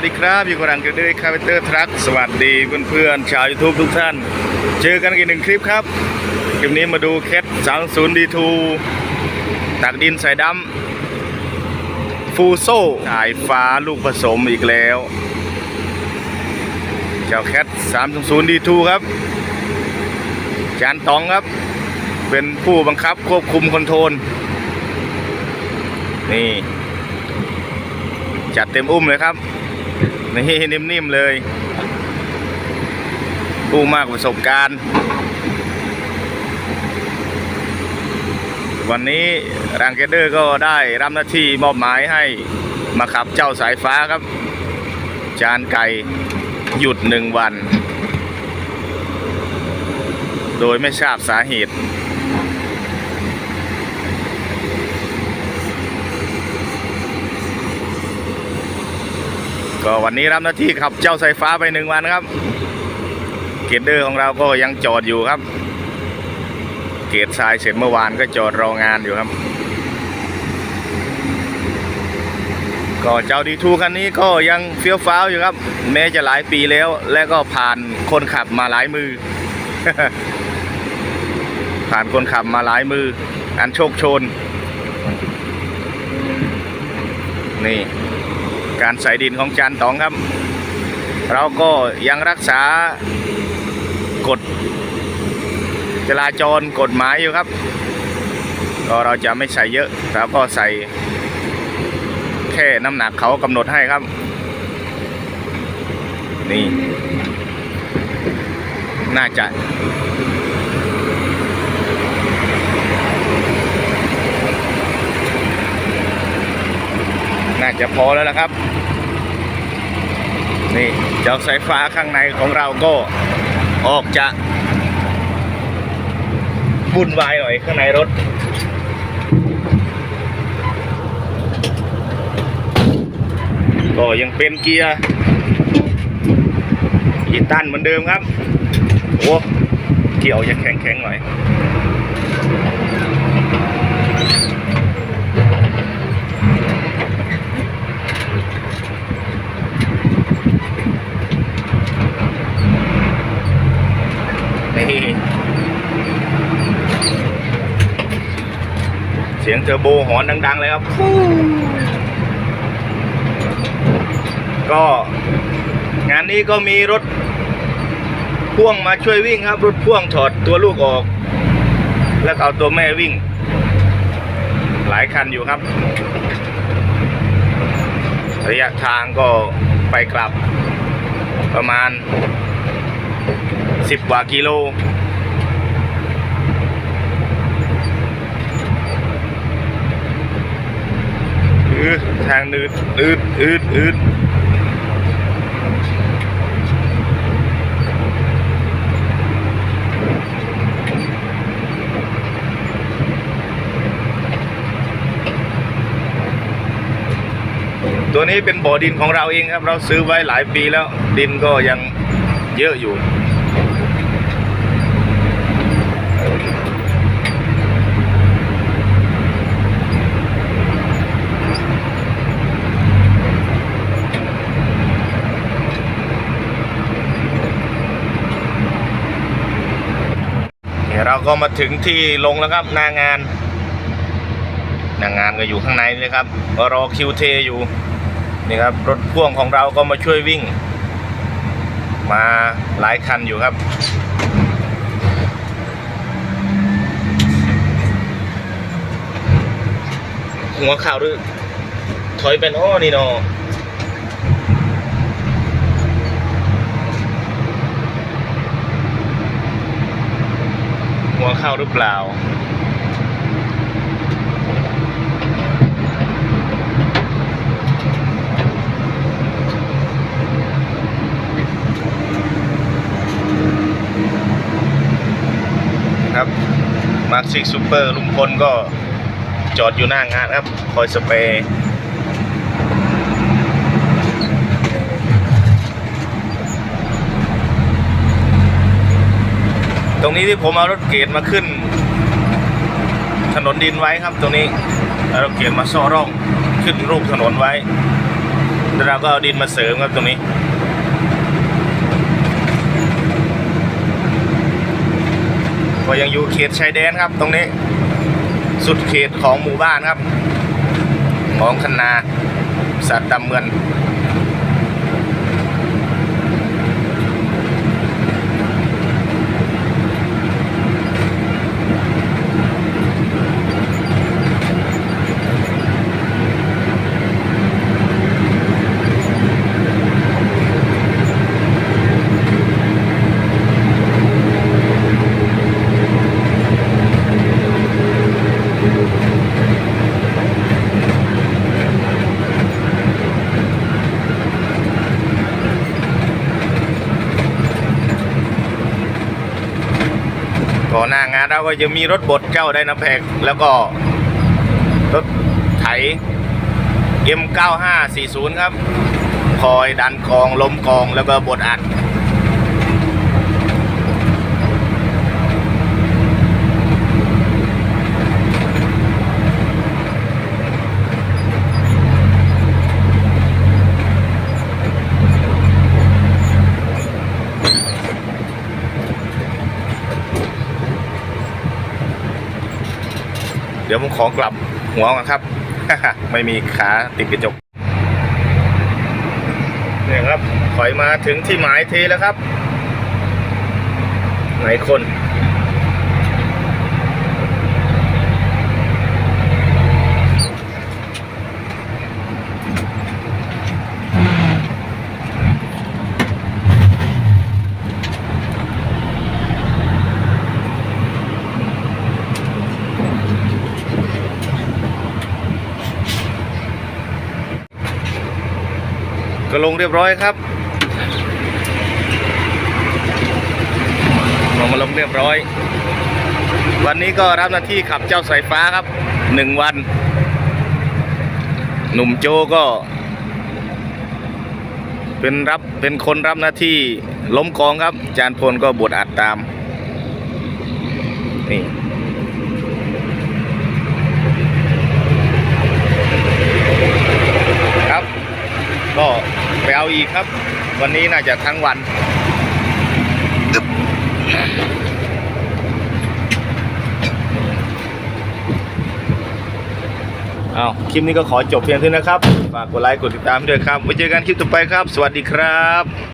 วัสดีครับอยู่กับรังกระเดยคาเฟเตอร์ทรัคสวัสดีเพื่อนๆชาวยูทูบทุกท่าน เจอกันอีกหนึ่งคลิปครับ คลิปนี้มาดูแคท30 D2 ตักดินใส่ดำฟูโซ่สายฟ้าลูกผสมอีกแล้ว เจ้าแคท300 D2 ครับ จานตองครับ เป็นผู้บังคับควบคุมคอนโทรลนี่จัดเต็มอุ้มเลยครับ นี่นิ่มๆเลยผู้มากประสบการณ์ วันนี้รังเกเดอร์ก็ได้รับหน้าที่มอบหมายให้มาขับเจ้าสายฟ้าครับ จานไก่หยุดหนึ่งวัน โดยไม่ทราบสาเหตุ ก็วันนี้รับหน้าที่ขับเจ้าสายฟ้าไปหนึ่งวันครับ เกตเดอร์ของเราก็ยังจอดอยู่ครับ เกตทรายเสร็จเมื่อวานก็จอดรองานอยู่ครับ ก็เจ้าดีทูคันนี้ก็ยังเฟี้ยวฟ้าวอยู่ครับ แม้จะหลายปีแล้ว และก็ผ่านคนขับมาหลายมือ ผ่านคนขับมาหลายมือ อันโชคชน นี่ การใส่ดินของจานตองครับ เราก็ยังรักษากฎจราจรกฎหมายอยู่ครับ ก็เราจะไม่ใส่เยอะเราก็ใส่ แค่น้ำหนักเขากำหนดให้ครับ นี่ น่าจะาจะพอแล้วนะครับ นี่เจ้าสายฟ้าข้างในของเราก็ออกจะวุ่นวายหน่อยข้างในรถ ก็ยังเป็นเกียร์อีตันเหมือนเดิมครับ โอ้เกี่ยวจะแข็งๆหน่อย นี่เสียงเทอร์โบหอนดัง ๆ เลยครับ ก็ งานนี้ก็มีรถพ่วงมาช่วยวิ่งครับ รถพ่วงถอดตัวลูกออก แล้วเอาตัวแม่วิ่ง หลายคันอยู่ครับ ระยะทางก็ไปกลับประมาณสิบกว่ากิโล อทางอืดอืดอืดอืดตัวนี้เป็นบ่อดินของเราเองครับ เราซื้อไว้หลายปีแล้ว ดินก็ยังเยอะอยู่ เนี่ยเรา ก็มาถึงที่ลงแล้วครับหนางานหนางานก็อยู่ข้างในเลยครับรอคิวเทอยู่นี่ครับรถพ่วงของเราก็มาช่วยวิ่ง มาหลายคันอยู่ครับ หัวข่าวหรือถอยเป็นอ้อนี่เนอ หัวเข้าหรือเปล่า ครับมาร์คซิกซูเปอร์ลุงพลก็จอดอยู่หน้างานครับ คอยสเปรย์ ตรงนี้ที่ผมเอารถเกตมาขึ้น ถนนดินไว้ครับ ตรงนี้เอารถเกตมาซ่อร่องขึ้นรูปถนนไว้แล้วเราก็เอาดินมาเสริมครับตรงนี้ ก็ยังอยู่เขตชายแดนครับ ตรงนี้ สุดเขตของหมู่บ้านครับ ของคณาสัตว์ดำเงิน ก่อนหน้างานเราก็จะมีรถบดเจ้าไดนาแพกแล้วก็รถไถ M9540 ครับ คอยดันกองล้มกองแล้วก็บดอัด เดี๋ยวผมขอกลับหัวก่อนครับ ไม่มีขาติดกระจกเนี่ยครับถอยมาถึงที่หมายทีแล้วครับไหนคน ลงเรียบร้อยครับลงมาลงเรียบร้อย วันนี้ก็รับหน้าที่ขับเจ้าสายฟ้าครับหนึ่งวัน หนุ่มโจก็ เป็นรับเป็นคนรับหน้าที่ล้มกองครับ จานพลก็บวชอัดตาม นี่ครับก็ เอาอีกครับ วันนี้น่าจะทั้งวัน เอาคลิปนี้ก็ขอจบเพียงเท่านี้นะครับ ฝากกดไลค์กดติดตามด้วยครับไว้เจอกันคลิปต่อไปครับ สวัสดีครับ